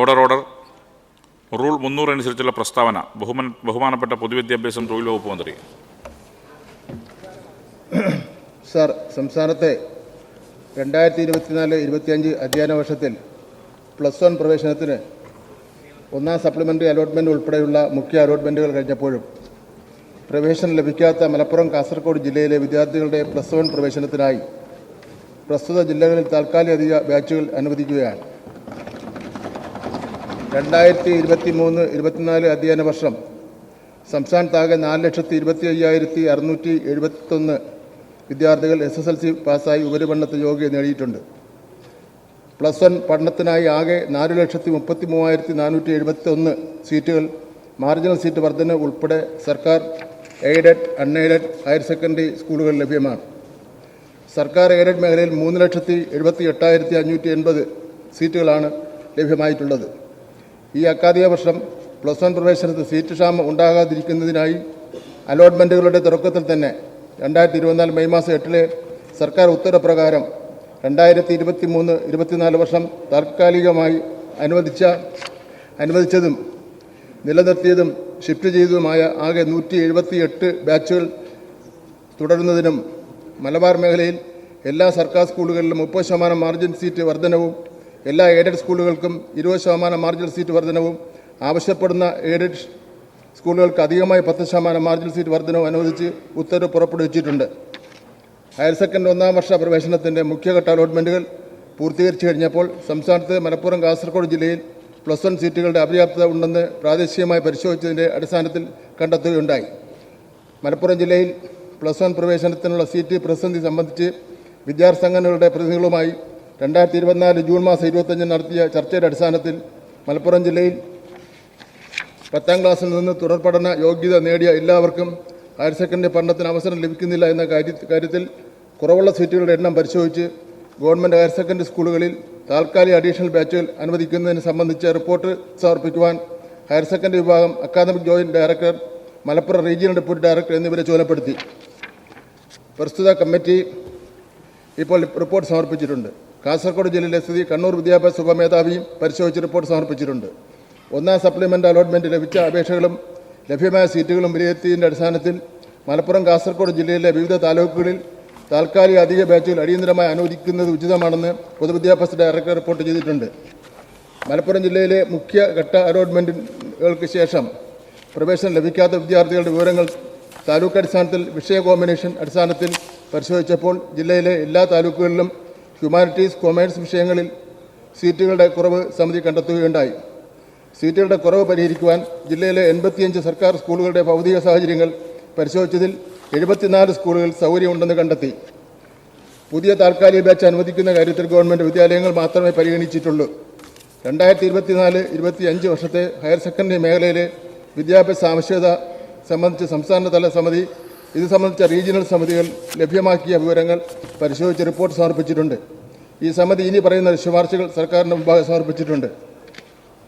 Order order. Rule മുന്നൂറ് അനുസരിച്ചുള്ള പ്രസ്താവന. ബഹുമാൻ ബഹുമാനപ്പെട്ട പൊതുവിദ്യാഭ്യാസം തൊഴിൽ വകുപ്പ് മന്ത്രി. സാർ സംസ്ഥാനത്തെ രണ്ടായിരത്തി ഇരുപത്തിനാല് ഇരുപത്തിയഞ്ച് അധ്യയന വർഷത്തിൽ പ്ലസ് വൺ പ്രവേശനത്തിന് ഒന്നാം സപ്ലിമെന്ററി അലോട്ട്മെന്റ് ഉൾപ്പെടെയുള്ള മുഖ്യ അലോട്ട്മെന്റുകൾ കഴിഞ്ഞപ്പോഴും പ്രവേശനം ലഭിക്കാത്ത മലപ്പുറം കാസർഗോഡ് ജില്ലയിലെ വിദ്യാർത്ഥികളുടെ പ്ലസ് വൺ പ്രവേശനത്തിനായി പ്രസ്തുത ജില്ലകളിൽ താൽക്കാലിക അധിക ബാച്ചുകൾ അനുവദിക്കുകയാണ്. രണ്ടായിരത്തി ഇരുപത്തി മൂന്ന് ഇരുപത്തിനാല് അധ്യയന വർഷം. സംസ്ഥാനത്താകെ നാല് ലക്ഷത്തി ഇരുപത്തി അയ്യായിരത്തി അറുന്നൂറ്റി എഴുപത്തൊന്ന് വിദ്യാർത്ഥികൾ എസ് എസ് എൽ സി പാസ്സായി ഉപരിപഠനത്തിന് യോഗ്യത നേടിയിട്ടുണ്ട്. പ്ലസ് വൺ പഠനത്തിനായി ആകെ നാല് ലക്ഷത്തി മുപ്പത്തി മൂവായിരത്തി നാനൂറ്റി എഴുപത്തി ഒന്ന് സീറ്റുകൾ മാർജിനൽ സീറ്റ് വർധന ഉൾപ്പെടെ സർക്കാർ എയ്ഡഡ് അൺഎയ്ഡഡ് ഹയർ സെക്കൻഡറി സ്കൂളുകൾ ലഭ്യമാണ്. സർക്കാർ എയ്ഡഡ് മേഖലയിൽ മൂന്ന് ലക്ഷത്തി എഴുപത്തി എട്ടായിരത്തി അഞ്ഞൂറ്റി എൺപത് സീറ്റുകളാണ് ലഭ്യമായിട്ടുള്ളത്. ഈ അക്കാദമിക വർഷം പ്ലസ് വൺ പ്രവേശനത്തിൽ സീറ്റ് ക്ഷാമം ഉണ്ടാകാതിരിക്കുന്നതിനായി അലോട്ട്മെന്റുകളുടെ തുടക്കത്തിൽ തന്നെ രണ്ടായിരത്തി ഇരുപത്തിനാല് മെയ് മാസം എട്ടിലെ സർക്കാർ ഉത്തരപ്രകാരം രണ്ടായിരത്തി ഇരുപത്തി മൂന്ന് ഇരുപത്തിനാല് വർഷം താൽക്കാലികമായി അനുവദിച്ച അനുവദിച്ചതും നിലനിർത്തിയതും ഷിഫ്റ്റ് ചെയ്തതുമായ ആകെ നൂറ്റി എഴുപത്തി എട്ട് ബാച്ചുകൾ തുടരുന്നതിനും മലബാർ മേഖലയിൽ എല്ലാ സർക്കാർ സ്കൂളുകളിലും മുപ്പത് ശതമാനം മാർജിൻ സീറ്റ് വർധനവും എല്ലാ എയ്ഡഡ് സ്കൂളുകൾക്കും ഇരുപത് ശതമാനം മാർജിൻ സീറ്റ് വർധനവും ആവശ്യപ്പെടുന്ന എയ്ഡഡ് സ്കൂളുകൾക്ക് അധികമായി പത്ത് ശതമാനം മാർജിൻ സീറ്റ് വർധനവും അനുവദിച്ച് ഉത്തരവ് പുറപ്പെടുവിച്ചിട്ടുണ്ട്. ഹയർ സെക്കൻഡറി ഒന്നാം വർഷ പ്രവേശനത്തിന്റെ മുഖ്യഘട്ട അലോട്ട്മെന്റുകൾ പൂർത്തീകരിച്ചു കഴിഞ്ഞപ്പോൾ സംസ്ഥാനത്ത് മലപ്പുറം കാസർഗോഡ് ജില്ലയിൽ പ്ലസ് വൺ സീറ്റുകളുടെ അപര്യാപ്തത ഉണ്ടെന്ന് പ്രാദേശികമായി പരിശോധിച്ചതിന്റെ അടിസ്ഥാനത്തിൽ കണ്ടെത്തുകയുണ്ടായി. മലപ്പുറം ജില്ലയിൽ പ്ലസ് വൺ പ്രവേശനത്തിനുള്ള സീറ്റ് പ്രതിസന്ധി സംബന്ധിച്ച് വിദ്യാർത്ഥി സംഘടനകളുടെ പ്രതിനിധികളുമായി രണ്ടായിരത്തി ഇരുപത്തിനാല് ജൂൺ മാസം ഇരുപത്തഞ്ചിന് നടത്തിയ ചർച്ചയുടെ അടിസ്ഥാനത്തിൽ മലപ്പുറം ജില്ലയിൽ പത്താം ക്ലാസ്സിൽ നിന്ന് തുടർപഠന യോഗ്യത നേടിയ എല്ലാവർക്കും ഹയർ സെക്കൻഡറി പഠനത്തിന് അവസരം ലഭിക്കുന്നില്ല എന്ന കാര്യത്തിൽ കുറവുള്ള സീറ്റുകളുടെ എണ്ണം പരിശോധിച്ച് ഗവൺമെന്റ് ഹയർ സെക്കൻഡറി സ്കൂളുകളിൽ താൽക്കാലിക അഡീഷണൽ ബാച്ചുകൾ അനുവദിക്കുന്നതിന് സംബന്ധിച്ച റിപ്പോർട്ട് സമർപ്പിക്കുവാൻ ഹയർ സെക്കൻഡറി വിഭാഗം academic joint director Malappuram regional deputy director എന്നിവരെ ചുമതലപ്പെടുത്തി പ്രസ്തുത കമ്മിറ്റി ഇപ്പോൾ റിപ്പോർട്ട് സമർപ്പിച്ചിട്ടുണ്ട്. കാസർഗോഡ് ജില്ലയിലെ സ്ഥിതി കണ്ണൂർ വിദ്യാഭ്യാസ ഉപമേധാവിയും പരിശോധിച്ച് റിപ്പോർട്ട് സമർപ്പിച്ചിട്ടുണ്ട്. ഒന്നാം സപ്ലിമെന്റ് അലോട്ട്മെന്റ് ലഭിച്ച അപേക്ഷകളും ലഭ്യമായ സീറ്റുകളും വിലയിരുത്തിയതിന്റെ അടിസ്ഥാനത്തിൽ മലപ്പുറം കാസർഗോഡ് ജില്ലയിലെ വിവിധ താലൂക്കുകളിൽ താൽക്കാലിക അധിക ബാച്ചുകൾ അടിയന്തരമായി അനുവദിക്കുന്നത് ഉചിതമാണെന്ന് പൊതുവിദ്യാഭ്യാസ ഡയറക്ടർ റിപ്പോർട്ട് ചെയ്തിട്ടുണ്ട്. മലപ്പുറം ജില്ലയിലെ മുഖ്യ ഘട്ട അലോട്ട്മെന്റുകൾക്ക് ശേഷം പ്രവേശനം ലഭിക്കാത്ത വിദ്യാർത്ഥികളുടെ വിവരങ്ങൾ താലൂക്ക് അടിസ്ഥാനത്തിൽ വിഷയ കോമ്പിനേഷൻ അടിസ്ഥാനത്തിൽ പരിശോധിച്ചപ്പോൾ ജില്ലയിലെ എല്ലാ താലൂക്കുകളിലും ഹ്യൂമാനിറ്റീസ് കൊമേഴ്സ് വിഷയങ്ങളിൽ സീറ്റുകളുടെ കുറവ് സമിതി കണ്ടെത്തുകയുണ്ടായി. സീറ്റുകളുടെ കുറവ് പരിഹരിക്കുവാൻ ജില്ലയിലെ എൺപത്തിയഞ്ച് സർക്കാർ സ്കൂളുകളുടെ ഭൗതിക സാഹചര്യങ്ങൾ പരിശോധിച്ചതിൽ എഴുപത്തിനാല് സ്കൂളുകൾ സൗകര്യമുണ്ടെന്ന് കണ്ടെത്തി. പുതിയ താൽക്കാലിക ബാച്ച് അനുവദിക്കുന്ന കാര്യത്തിൽ ഗവൺമെന്റ് വിദ്യാലയങ്ങൾ മാത്രമേ പരിഗണിച്ചിട്ടുള്ളൂ. രണ്ടായിരത്തി ഇരുപത്തിനാല് ഇരുപത്തി അഞ്ച് വർഷത്തെ ഹയർ സെക്കൻഡറി മേഖലയിലെ വിദ്യാഭ്യാസ ആവശ്യകത സംബന്ധിച്ച് സംസ്ഥാനതല സമിതി ഇത് സംബന്ധിച്ച റീജിയണൽ സമിതികൾ ലഭ്യമാക്കിയ വിവരങ്ങൾ പരിശോധിച്ച് റിപ്പോർട്ട് സമർപ്പിച്ചിട്ടുണ്ട്. ഈ സമിതി ഇനി പറയുന്ന ശുപാർശകൾ സർക്കാരിന്റെ മുമ്പാകെ സമർപ്പിച്ചിട്ടുണ്ട്.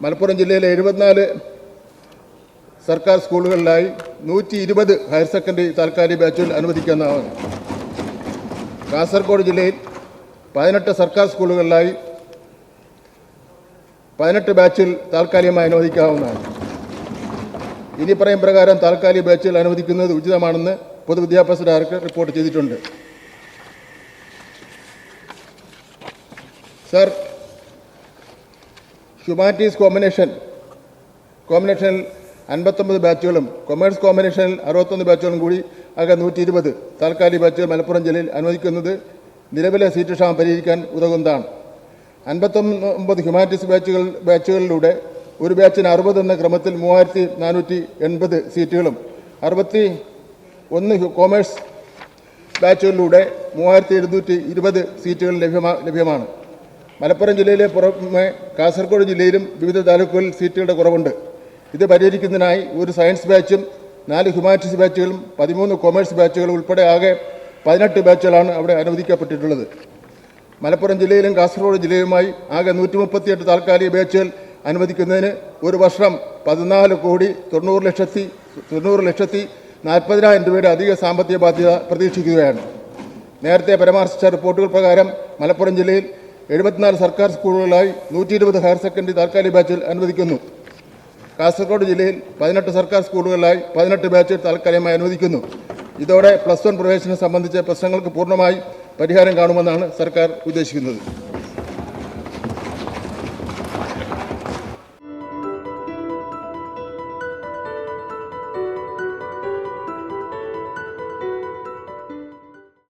മലപ്പുറം ജില്ലയിലെ എഴുപത്തിനാല് സർക്കാർ സ്കൂളുകളിലായി നൂറ്റി ഇരുപത് ഹയർ സെക്കൻഡറി താൽക്കാലിക ബാച്ചുകൾ അനുവദിക്കാവുന്നതാണ് കാസർഗോഡ് ജില്ലയിൽ പതിനെട്ട് സർക്കാർ സ്കൂളുകളിലായി പതിനെട്ട് ബാച്ചിൽ താൽക്കാലികമായി അനുവദിക്കാവുന്നതാണ്. ഇനി പറയും പ്രകാരം താൽക്കാലിക ബാച്ചുകൾ അനുവദിക്കുന്നത് ഉചിതമാണെന്ന് പൊതുവിദ്യാഭ്യാസ ഡയറക്ടർ റിപ്പോർട്ട് ചെയ്തിട്ടുണ്ട് സർ ഹ്യൂമാനിറ്റീസ് കോമ്പിനേഷൻ കോമ്പിനേഷനിൽ അൻപത്തൊമ്പത് ബാച്ചുകളും കൊമേഴ്സ് കോമ്പിനേഷനിൽ അറുപത്തൊന്ന് ബാച്ചുകളും കൂടി ആകെ നൂറ്റി ഇരുപത് താൽക്കാലിക ബാച്ചുകൾ മലപ്പുറം ജില്ലയിൽ അനുവദിക്കുന്നത് നിലവിലെ സീറ്റ് ക്ഷാമം പരിഹരിക്കാൻ ഉതകുന്നതാണ്. അൻപത്തൊമ്പത് ഹ്യൂമാനിറ്റീസ് ബാച്ചുകൾ ബാച്ചുകളിലൂടെ ഒരു ബാച്ചിന് അറുപത് എന്ന ക്രമത്തിൽ മൂവായിരത്തി നാനൂറ്റി എൺപത് സീറ്റുകളും അറുപത്തി ഒന്ന് കോമേഴ്സ് ബാച്ചുകളിലൂടെ മൂവായിരത്തി എഴുന്നൂറ്റി ഇരുപത് സീറ്റുകൾ ലഭ്യമാ ലഭ്യമാണ്. മലപ്പുറം ജില്ലയിലെ പുറമെ കാസർഗോഡ് ജില്ലയിലും വിവിധ താലൂക്കുകളിൽ സീറ്റുകളുടെ കുറവുണ്ട്. ഇത് പരിഹരിക്കുന്നതിനായി ഒരു സയൻസ് ബാച്ചും നാല് ഹ്യൂമാനിറ്റീസ് ബാച്ചുകളും പതിമൂന്ന് കൊമേഴ്സ് ബാച്ചുകളും ഉൾപ്പെടെ ആകെ പതിനെട്ട് ബാച്ചുകളാണ് അവിടെ അനുവദിക്കപ്പെട്ടിട്ടുള്ളത്. മലപ്പുറം ജില്ലയിലും കാസർഗോഡ് ജില്ലയുമായി ആകെ നൂറ്റി മുപ്പത്തിയെട്ട് താൽക്കാലിക ബാച്ചുകൾ അനുവദിക്കുന്നതിന് ഒരു വർഷം പതിനാല് കോടി തൊണ്ണൂറ് ലക്ഷത്തി തൊണ്ണൂറ് ലക്ഷത്തി നാൽപ്പതിനായിരം രൂപയുടെ അധിക സാമ്പത്തിക ബാധ്യത പ്രതീക്ഷിക്കുകയാണ്. നേരത്തെ പരാമർശിച്ച റിപ്പോർട്ടുകൾ പ്രകാരം മലപ്പുറം ജില്ലയിൽ എഴുപത്തിനാല് സർക്കാർ സ്കൂളുകളായി നൂറ്റി ഇരുപത് ഹയർ സെക്കൻഡറി താൽക്കാലിക ബാച്ചിൽ അനുവദിക്കുന്നു. കാസർഗോഡ് ജില്ലയിൽ പതിനെട്ട് സർക്കാർ സ്കൂളുകളിലായി പതിനെട്ട് ബാച്ച് താൽക്കാലികമായി അനുവദിക്കുന്നു. ഇതോടെ പ്ലസ് വൺ പ്രവേശനം സംബന്ധിച്ച പ്രശ്നങ്ങൾക്ക് പൂർണമായി പരിഹാരം കാണുമെന്നാണ് സർക്കാർ ഉദ്ദേശിക്കുന്നത്.